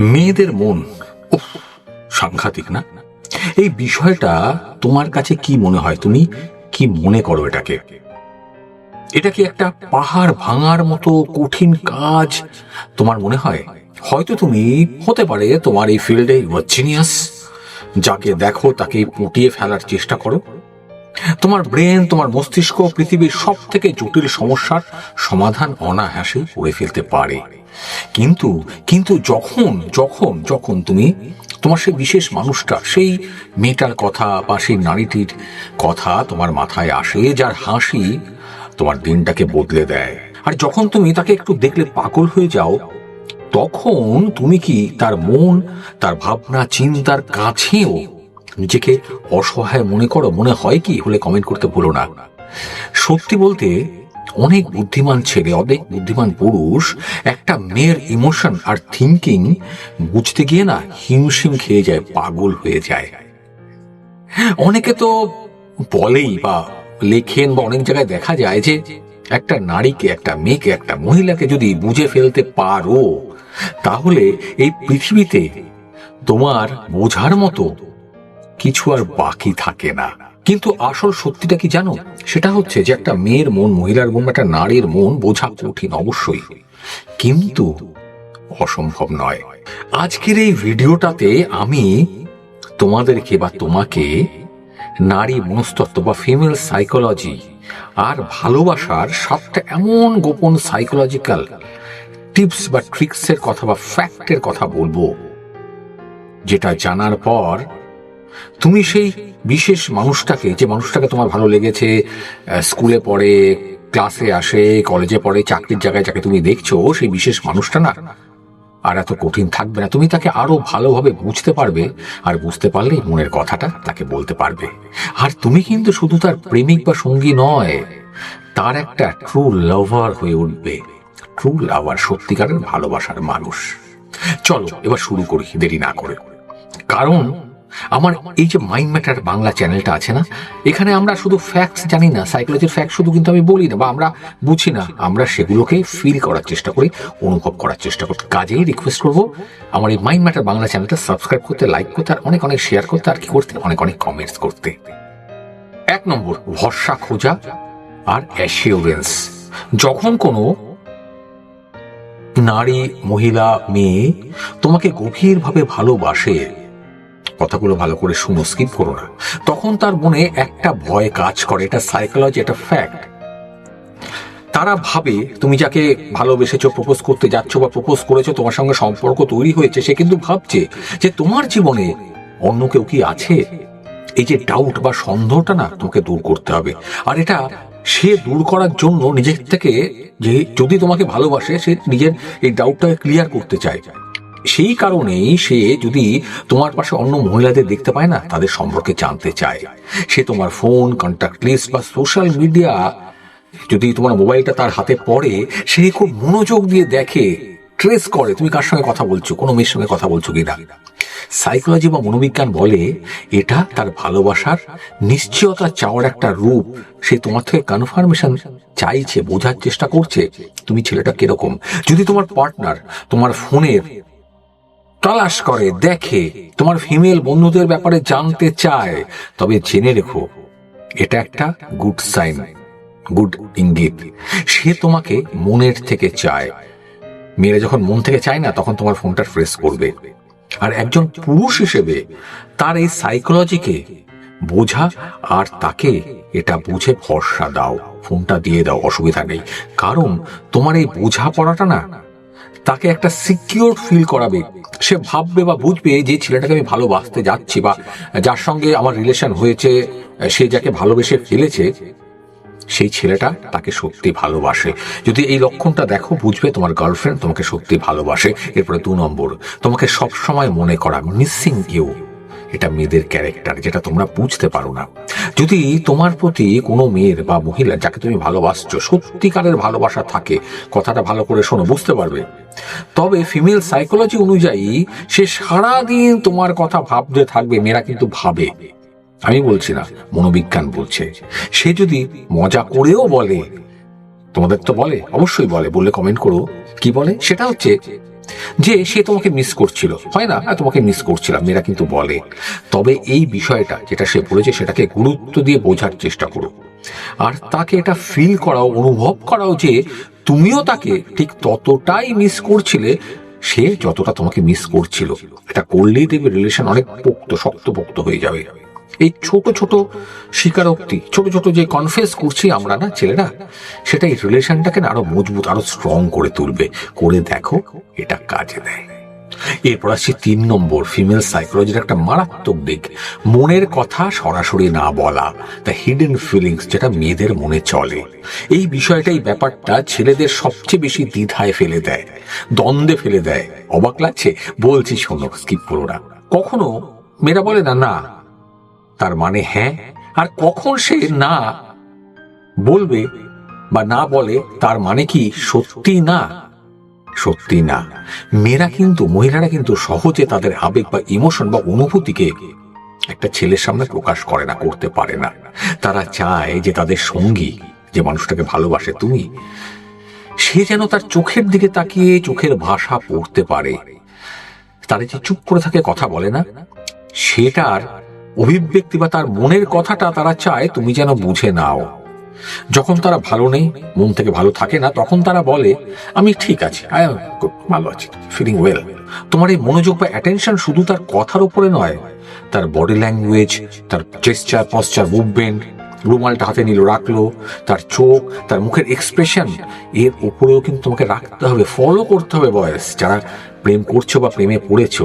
মেয়েদের মন সাংঘাতিক না? এই বিষয়টা তোমার কাছে কি মনে হয়? তুমি কি মনে করো এটাকে? এটা কি একটা পাহাড় ভাঙার মতো কঠিন কাজ? তোমার মনে হয়? হয়তো তুমি, হতে পারে তোমার এই ফিল্ডে জিনিয়াস যাকে দেখো তাকে পুটিয়ে ফেলার চেষ্টা করো। তোমার ব্রেন, তোমার মস্তিষ্ক পৃথিবীর সব থেকে জটিল সমস্যার সমাধান অনায়াসে করে ফেলতে পারে। কিন্তু কিন্তু যখন যখন যখন তুমি তোমার সেই বিশেষ মানুষটা, সেই মেয়েটার কথা বা সেই নারীটির কথা তোমার মাথায় আসে, যার হাসি তোমার দিনটাকে বদলে দেয়। আর যখন তুমি তাকে একটু দেখলে পাগল হয়ে যাও, তখন তুমি কি তার মন, তার ভাবনা, চিন্তার কাছেও নিজেকে অসহায় মনে করো, মনে হয় কি হলে কমেন্ট করতে ভুলো না। সত্যি বলতে, অনেক বুদ্ধিমান ছেলে, অনেক বুদ্ধিমান পুরুষ, একটা মেয়ের ইমোশন আর থিঙ্কিং বুঝতে গিয়ে না হিমশিম খেয়ে যায়, পাগল হয়ে যায়। অনেকে তো বলেই বা লেখেন বা অনেক জায়গায় দেখা যায় যে একটা নারীকে, একটা মেয়েকে, একটা মহিলাকে যদি বুঝে ফেলতে পারো, তাহলে এই পৃথিবীতে তোমার বোঝার মতো কিছু আর বাকি থাকে না। কিন্তু আসল সত্যিটা কি জানো? সেটা হচ্ছে যে একটা মেয়ের মন, মহিলার মন, একটা নারীর মন বোঝা কঠিন অবশ্যই। কিন্তু অসম্ভব নয়। আজকের এই ভিডিওটাতে আমি তোমাদেরকে বা তোমাকে নারী মনস্তত্ত্ব বা ফিমেল সাইকোলজি আর ভালোবাসার সাতটা এমন গোপন সাইকোলজিক্যাল টিপস বা ট্রিক্সের কথা বা ফ্যাক্টের কথা বলব, যেটা জানার পর তুমি সেই বিশেষ মানুষটাকে, যে মানুষটাকে তোমার ভালো লেগেছে স্কুলে পড়ে, ক্লাসে আসে, কলেজে পড়ে, চাকরির জায়গায় যাকে তুমি দেখছ, সেই বিশেষ মানুষটা না? আর এত কঠিন থাকবে না। তুমি তাকে আরও ভালোভাবে বুঝতে পারবে, আর বুঝতে পারলেই মনের কথাটা তাকে বলতে পারবে। আর তুমি কিন্তু শুধু তার প্রেমিক বা সঙ্গী নয়, তার একটা ট্রু লাভার হয়ে উঠবে। ট্রু লাভার সত্যিকারের ভালোবাসার মানুষ। চলো, এবার শুরু করি, দেরি না করে। কারণ আমার এই যে মাইন্ড ম্যাটার বাংলা চ্যানেলটা আছে না, এখানে আমরা শুধু ফ্যাক্টস জানি না সাইকোলজির ফ্যাক্ট শুধু কিন্তু আমি বলি না, বা আমরা বুঝি না। আমরা সেগুলোকে ফিল করার চেষ্টা করি, অনুভব করার চেষ্টা করি। কাজেই রিকোয়েস্ট করব, আমার এই মাইন্ড ম্যাটার বাংলা চ্যানেলটা সাবস্ক্রাইব করতে লাইক করতে, আর অনেক অনেক শেয়ার করতে, আর কি করতে, অনেক অনেক কমেন্টস করতে। এক নম্বর, ভরসা খোঁজা আর অ্যাসিওরেন্স যখন কোনো নারী, মহিলা, মেয়ে তোমাকে গভীরভাবে ভালোবাসে কথাগুলো ভালো করে শুনো, স্কিপ করো না। তখন তার মনে একটা ভয় কাজ করে, এটা সাইকোলজি এটা ফ্যাক্ট তারা ভাবে, তুমি যাকে ভালোবেসেছো প্রপোজ করতে যাচ্ছ বা প্রপোজ করেছ, তোমার সঙ্গে সম্পর্ক তৈরি হয়েছে, সে কিন্তু ভাবছে যে তোমার জীবনে অন্য কেউ কি আছে? এই যে ডাউট বা সন্দেহটা না, তোমাকে দূর করতে হবে। আর এটা সে দূর করার জন্য নিজের থেকে যে যদি তোমাকে ভালোবাসে, সে নিজের এই ডাউটটাকে ক্লিয়ার করতে চায়। সেই কারণেই সে যদি তোমার পাশে অন্য মহিলাদের দেখতে পায় না, তাদের সম্পর্কে জানতে চায়। সে তোমার ফোন কন্ট্যাক্ট লিস্ট বা সোশ্যাল মিডিয়া যদি তোমার মোবাইলটা তার হাতে পড়ে, সে খুব মনোযোগ দিয়ে দেখে ট্রেস করে, তুমি কার সঙ্গে কথা বলছো, কোনো মেয়ের সঙ্গে কথা বলছো কিনা। সাইকোলজি বা মনোবিজ্ঞান বলে, এটা তার ভালোবাসার নিশ্চয়তা চাওয়ার একটা রূপ। সে তোমার থেকে কনফার্মেশন চাইছে, বোঝার চেষ্টা করছে, তুমি ছেলেটা কীরকম। যদি তোমার পার্টনার তোমার ফোনের তালাশ করে, দেখে। তোমার ফিমেল বন্ধুদের ব্যাপারে জানতে চায়। তবে জেনে রেখো, এটা একটা গুড সাইন গুড ইঙ্গিত। সে তোমাকে মনের থেকে চায়। মেয়েরা যখন মন থেকে চায় না, তখন তোমার ফোনটা ফ্রেশ করবে। আর একজন পুরুষ হিসেবে, তার এই সাইকোলজিকে বোঝা আর তাকে এটা বুঝে ভরসা দাও। ফোনটা দিয়ে দাও, অসুবিধা নেই। কারণ তোমার এই বোঝা পড়াটা না তাকে একটা সিকিউর ফিল করাবে। সে ভাববে বা বুঝবে যে ছেলেটাকে আমি ভালোবাসতে যাচ্ছি বা যার সঙ্গে আমার রিলেশন হয়েছে, সে যাকে ভালোবেসে ফেলেছে, সেই ছেলেটা তাকে সত্যি ভালোবাসে। যদি এই লক্ষণটা দেখো, বুঝবে তোমার গার্লফ্রেন্ড তোমাকে সত্যি ভালোবাসে। এরপরে দু নম্বর, তোমাকে সব সময় মনে করা মিসিং ইউ এটা মেয়েদের ক্যারেক্টার যেটা তোমরা বুঝতে পারো না। যদি তোমার প্রতি কোনো মেয়ের বা মহিলা যাকে তুমি ভালোবাসছো, সত্যিকারের ভালোবাসা থাকে, কথাটা ভালো করে শোনো, বুঝতে পারবে? তবে ফিমেল সাইকোলজি অনুযায়ী সে সারাদিন তোমার কথা ভাবতে থাকবে মেয়েরা কিন্তু ভাবে। আমি বলছি না মনোবিজ্ঞান বলছে। সে যদি মজা করেও বলে তোমাদের তো বলে অবশ্যই বলে বললে কমেন্ট করো। কি বলে? সেটা হচ্ছে যে সে তোমাকে মিস করছিল। হয় না? হ্যাঁ, তোমাকে মিস করছিলাম মেয়েরা কিন্তু বলে। তবে এই বিষয়টা যেটা সে বলেছে সেটাকে গুরুত্ব দিয়ে বোঝার চেষ্টা করো। আর তাকে এটা ফিল করাও অনুভব করাও যে তুমিও তাকে ঠিক ততটাই মিস করছিলে, সে যতটা তোমাকে মিস করছিল। এটা করলেই দেখবে রিলেশন অনেক পোক্ত, শক্ত পোক্ত হয়ে যাবে। এই ছোট ছোট স্বীকারোক্তি, ছোট ছোট যে কনফেস করছি আমরা না, ছেলেরা, সেটা এই রিলেশনটাকে না আরও মজবুত, আরও স্ট্রং করে তুলবে। করে দেখো, এটা কাজে দেয়। এরপর আসছে তিন নম্বর ফিমেল সাইকোলজির একটা মারাত্মক দিক। মনের কথা সরাসরি না বলা দ্য হিডেন ফিলিংস যেটা মেয়েদের মনে চলে। এই বিষয়টাই ব্যাপারটা ছেলেদের সবচেয়ে বেশি দ্বিধায় ফেলে দেয়, দ্বন্দ্বে ফেলে দেয়। অবাক লাগছে? বলছি শোনো স্কিপ করো না। কখনো মেয়েরা বলে, না না। তার মানে হ্যাঁ আর কখন সে না বলবে বা না বলে তার মানে কি সত্যি না? সত্যি না। মেয়েরা কিন্তু, মহিলারা কিন্তু সহজে তাদের আবেগ বা ইমোশন বা অনুভূতিকে একটা ছেলের সামনে প্রকাশ করে না, করতে পারে না। তারা চায় যে তাদের সঙ্গী, যে মানুষটাকে ভালোবাসে, তুমি, সে যেন তার চোখের দিকে তাকিয়ে চোখের ভাষা পড়তে পারে। তারা যে চুপ করে থাকে কথা বলে না, সেটার অভিব্যক্তি বা তার মনের কথাটা তারা চায়, তুমি যেন বুঝে নাও। যখন তারা ভালো নেই, মন থেকে ভালো থাকে না, তখন তারা বলে, আমি ঠিক আছি আই এম ভালো আছি ফিলিং ওয়েল তোমার এই মনোযোগ বা অ্যাটেনশন শুধু তার কথার উপরে নয়, তার বডি ল্যাঙ্গুয়েজ তার জেস্টার পশ্চার মুভমেন্ট রুমালটা হাতে নিল, রাখল, তার চোখ, তার মুখের এক্সপ্রেশন এর উপরেও কিন্তু তোমাকে রাখতে হবে ফলো করতে হবে বয়স। যারা প্রেম করছ বা প্রেমে পড়েছো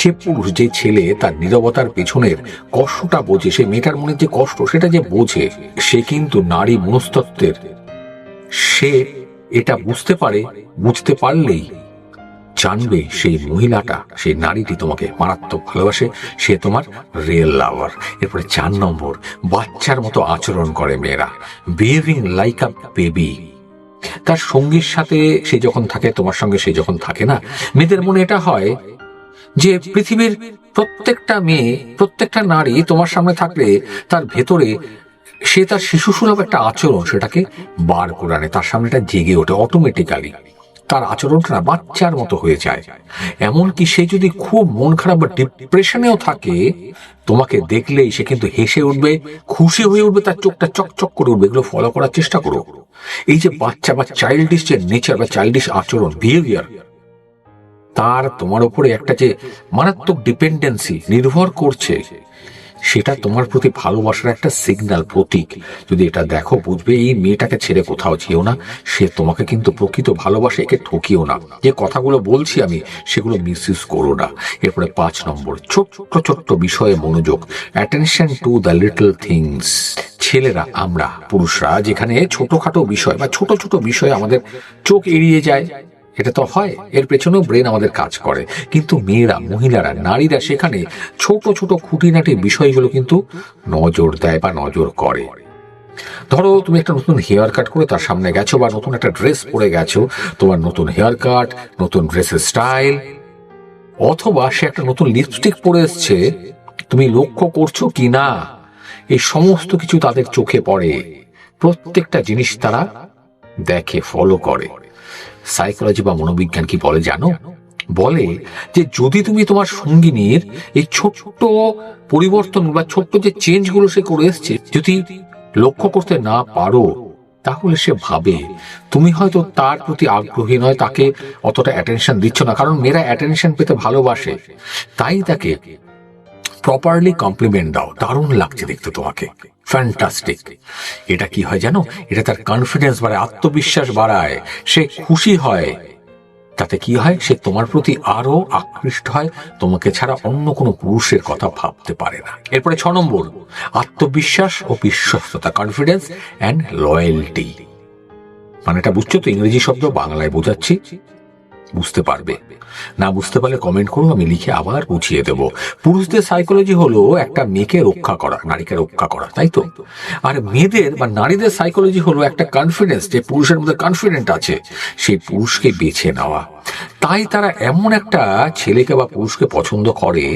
যে পুরুষ যে ছেলে তার নিরবতার পেছনের কষ্টটা বোঝে, সে মেয়েটার মনে যে কষ্ট সেটা যে বোঝে, সে কিন্তু নারী মনস্তত্ত্বের। সে এটা বুঝতে পারে, বুঝতে পারলেই জানবে সেই মহিলাটা সেই নারীটি তোমাকে মারাত্মক ভালোবাসে, সে তোমার রিয়েল লাভার এরপরে চার নম্বর, বাচ্চার মতো আচরণ করে মেয়েরা। বিহেভিং লাইক আ বেবি তার সঙ্গীর সাথে সে যখন থাকে, তোমার সঙ্গে সে যখন থাকে না, মেয়েদের মনে এটা হয় যে পৃথিবীর প্রত্যেকটা মেয়ে, প্রত্যেকটা নারী তোমার সামনে থাকলে তার ভেতরে সে তার শিশু সুলভ একটা আচরণ, সেটাকে বার করে আনে। তার সামনে এটা জেগে ওঠে অটোমেটিক্যালি তার আচরণটা বাচ্চার মতো হয়ে যায়। এমনকি সে যদি খুব মন খারাপ বা ডিপ্রেশনেও থাকে, তোমাকে দেখলেই সে কিন্তু হেসে উঠবে, খুশি হয়ে উঠবে, তার চোখটা চকচক করে উঠবে। এগুলো ফলো করার চেষ্টা করো। এই যে বাচ্চা বা চাইল্ডিশ যে নেচার বা চাইল্ডিশ আচরণ বিহেভিয়ার তার তোমার উপরে একটা যে মারাত্মক ডিপেন্ডেন্সি নির্ভর করছে, সেটা তোমার প্রতি ভালোবাসার একটা সিগন্যাল প্রতীক। যদি এটা দেখো, বুঝবে এই মেয়েটাকে ছেড়ে কোথাও যেও না, সে তোমাকে কিন্তু প্রকৃত ভালোবাসে, একে ঠকিও না। যে কথাগুলো বলছি আমি, সেগুলো মিসইউজ করো না। এরপরে পাঁচ নম্বর, ছোট্ট ছোট্ট বিষয়ে মনোযোগ। Attention to the little things ছেলেরা, আমরা, পুরুষরা, যেখানে ছোটখাটো বিষয় বা ছোট ছোট বিষয়ে আমাদের চোখ এড়িয়ে যায় এটা তো হয়, এর পেছনেও ব্রেন আমাদের কাজ করে। কিন্তু মেয়েরা, মহিলারা, নারীরা সেখানে ছোট ছোট খুঁটিনাটি বিষয়গুলো কিন্তু নজর দেয় বা নজর করে। ধরো, তুমি একটা নতুন হেয়ার কাট করে তার সামনে গেছো বা নতুন একটা ড্রেস পরে গেছো, তোমার নতুন হেয়ার কাট নতুন ড্রেসের স্টাইল অথবা সে একটা নতুন লিপস্টিক পরে এসছে, তুমি লক্ষ্য করছ কি না, এই সমস্ত কিছু তাদের চোখে পড়ে। প্রত্যেকটা জিনিস তারা দেখে ফলো করে। সাইকোলজি বা মনোবিজ্ঞান কি বলে জানো? বলে যে যদি তুমি তোমার সঙ্গিনীর এই ছোট্ট পরিবর্তন বা ছোট্ট যে চেঞ্জগুলো সে করে এসছে, যদি লক্ষ্য করতে না পারো, তাহলে সে ভাবে তুমি হয়তো তার প্রতি আগ্রহী নয়, তাকে অতটা অ্যাটেনশন দিচ্ছ না, কারণ মেয়েরা অ্যাটেনশন পেতে ভালোবাসে। তাই তাকে প্রপারলি কমপ্লিমেন্ট দাও, দারুণ লাগছে দেখতে তোমাকে। ফ্যান্টাস্টিক এটা কি হয় জানো? এটা তার কনফিডেন্স বাড়ায়, আত্মবিশ্বাস বাড়ায়, সে খুশি হয়। তাতে কি হয়? সে তোমার প্রতি আরও আকৃষ্ট হয়, তোমাকে ছাড়া অন্য কোনো পুরুষের কথা ভাবতে পারে না। এরপরে ছ নম্বর, আত্মবিশ্বাস ও বিশ্বস্ততা কনফিডেন্স অ্যান্ড লয়্যালটি মানে এটা বুঝছ তো? ইংরেজি শব্দ বাংলায় বোঝাচ্ছি। বুঝতে পারবে। না বুঝতে পারলে কমেন্ট করুন, আমি লিখে আবার বুঝিয়ে দেব। পুরুষদের সাইকোলজি হলো একটা মেয়েকে রক্ষা করা, নারীকে রক্ষা করা, তাই তো? আর মেয়েদের বা নারীদের সাইকোলজি হলো একটা কনফিডেন্স যে পুরুষের মধ্যে কনফিডেন্ট আছে, সেই পুরুষকে বেছে নেওয়া। তাই তারা এমন একটা ছেলেকে বা পুরুষকে পছন্দ করে,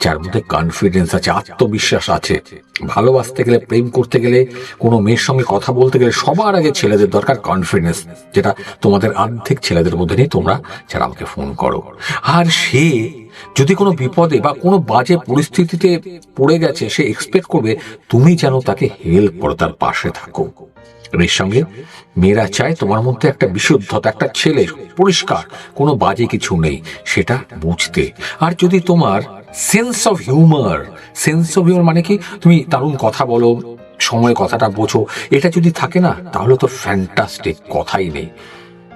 যার মধ্যে কনফিডেন্স আছে, আত্মবিশ্বাস আছে। ভালোবাসতে গেলে, প্রেম করতে গেলে, কোনো মেয়ের সঙ্গে কথা বলতে গেলে সবার আগে ছেলেদের দরকার কনফিডেন্স যেটা তোমাদের আর্ধেক ছেলেদের মধ্যে নেই, তোমরা যারা আমাকে ফোন করো। আর সে যদি কোনো বিপদে বা কোনো বাজে পরিস্থিতিতে পড়ে গেছে, সে এক্সপেক্ট করবে, তুমি যেন তাকে হেল্প করো, তার পাশে থাকো। এর সঙ্গে। মেয়েরা চায় তোমার মধ্যে একটা বিশুদ্ধতা, একটা ছেলে, পরিষ্কার, কোনো বাজে কিছু নেই, সেটা বুঝতে। আর যদি তোমার sense of humour sense of humour মানে কি? তুমি দারুণ কথা বলো, সময় কথাটা বোঝো, এটা যদি থাকে না, তাহলে তো ফ্যান্টাস্টিক কথাই নেই।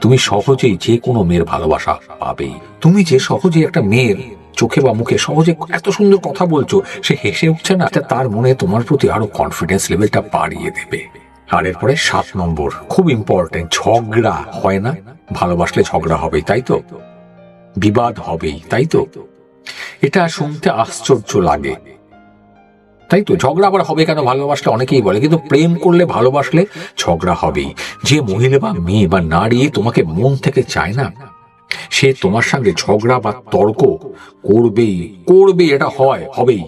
তুমি সহজেই যে কোনো মেয়ের ভালোবাসা পাবেই। তুমি যে সহজেই একটা মেয়ের চোখে বা মুখে সহজে এত সুন্দর কথা বলছো, সে হেসে উঠছে না তার মনে তোমার প্রতি আরও কনফিডেন্স লেভেলটা বাড়িয়ে দেবে। আর এরপরে সাত নম্বর, খুব ইম্পর্টেন্ট ঝগড়া হয় না? ভালোবাসলে ঝগড়া হবেই, তাই তো? বিবাদ হবেই, তাই তো? এটা শুনতে আশ্চর্য লাগে। তাই তো? ঝগড়া আবার হবে কেন? ভালোবাসলে অনেকেই বলে, কিন্তু প্রেম করলে ভালোবাসলে ঝগড়া হবেই। যে মহিলা বা মেয়ে বা নারী তোমাকে মন থেকে চায় না, সে তোমার সঙ্গে ঝগড়া বা তর্ক করবেই করবে এটা হয়, হবেই।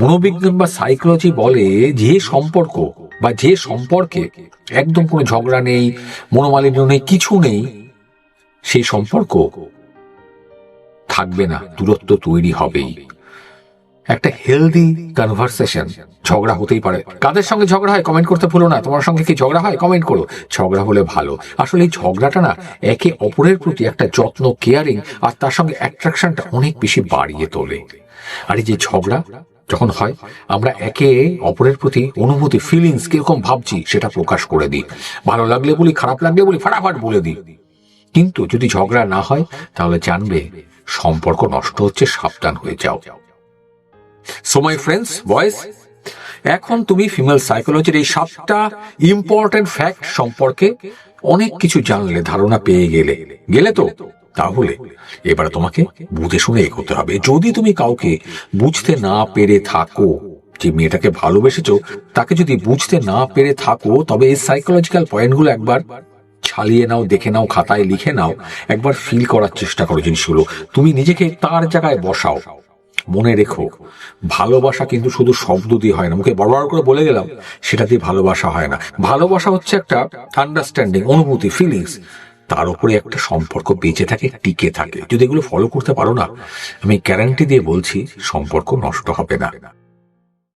মনোবিজ্ঞান বা সাইকোলজি বলে যে সম্পর্ক বা যে সম্পর্কে একদম কোনো ঝগড়া নেই, মনোমালিন্য নেই, কিছু নেই সেই সম্পর্ক থাকবে না, দূরত্ব তৈরি হবেই। একটা হেলদি কনভারসেশন ঝগড়া হতেই পারে। কাদের সঙ্গে ঝগড়া হয় কমেন্ট করতে ভুলো না, তোমার সঙ্গে কি ঝগড়া হয় কমেন্ট করো। ঝগড়া হলে ভালো। আসলে এই ঝগড়াটা না একে অপরের প্রতি একটা যত্ন কেয়ারিং আর তার সঙ্গে অ্যাট্রাকশনটা অনেক বেশি বাড়িয়ে তোলে। আর এই যে ঝগড়া যখন হয়, আমরা একে অপরের প্রতি অনুভূতি ফিলিংস কীরকম ভাবছি সেটা প্রকাশ করে দিই। ভালো লাগলে বলি, খারাপ লাগলে বলি, ফাটাফাট বলে দিই। কিন্তু যদি ঝগড়া না হয়, তাহলে জানবে সম্পর্ক নষ্ট হচ্ছে, সাবধান হয়ে যাও। সো মাই ফ্রেন্ডস বয়েস এখন তুমি ফিমেল সাইকোলজির এই সাতটা ইম্পর্টেন্ট ফ্যাক্ট সম্পর্কে অনেক কিছু জানলে, ধারণা পেয়ে গেলে। গেলে তো? তাহলে এবার তোমাকে বুঝে শুনে এগোতে হবে। যদি তুমি কাউকে বুঝতে না পেরে থাকো, যে মেয়েটাকে ভালোবেসেছো, তাকে যদি বুঝতে না পেরে থাকো, তবে এই সাইকোলজিক্যাল পয়েন্টগুলো একবার ছালিয়ে নাও, দেখে নাও, খাতায় লিখে নাও, একবার ফিল করার চেষ্টা করো জিনিসগুলো। তুমি নিজেকে তার জায়গায় বসাও। মনে রেখো, ভালোবাসা কিন্তু শুধু শব্দ দিয়ে হয় না। মুখে বড় বড় করে বলে গেলাম, সেটা দিয়ে ভালোবাসা হয় না। ভালোবাসা হচ্ছে একটা আন্ডারস্ট্যান্ডিং অনুভূতি ফিলিংস তার উপরে একটা সম্পর্ক বেঁচে থাকে, টিকে থাকে। যদি এগুলো ফলো করতে পারো না, আমি গ্যারান্টি দিয়ে বলছি, সম্পর্ক নষ্ট হবে না।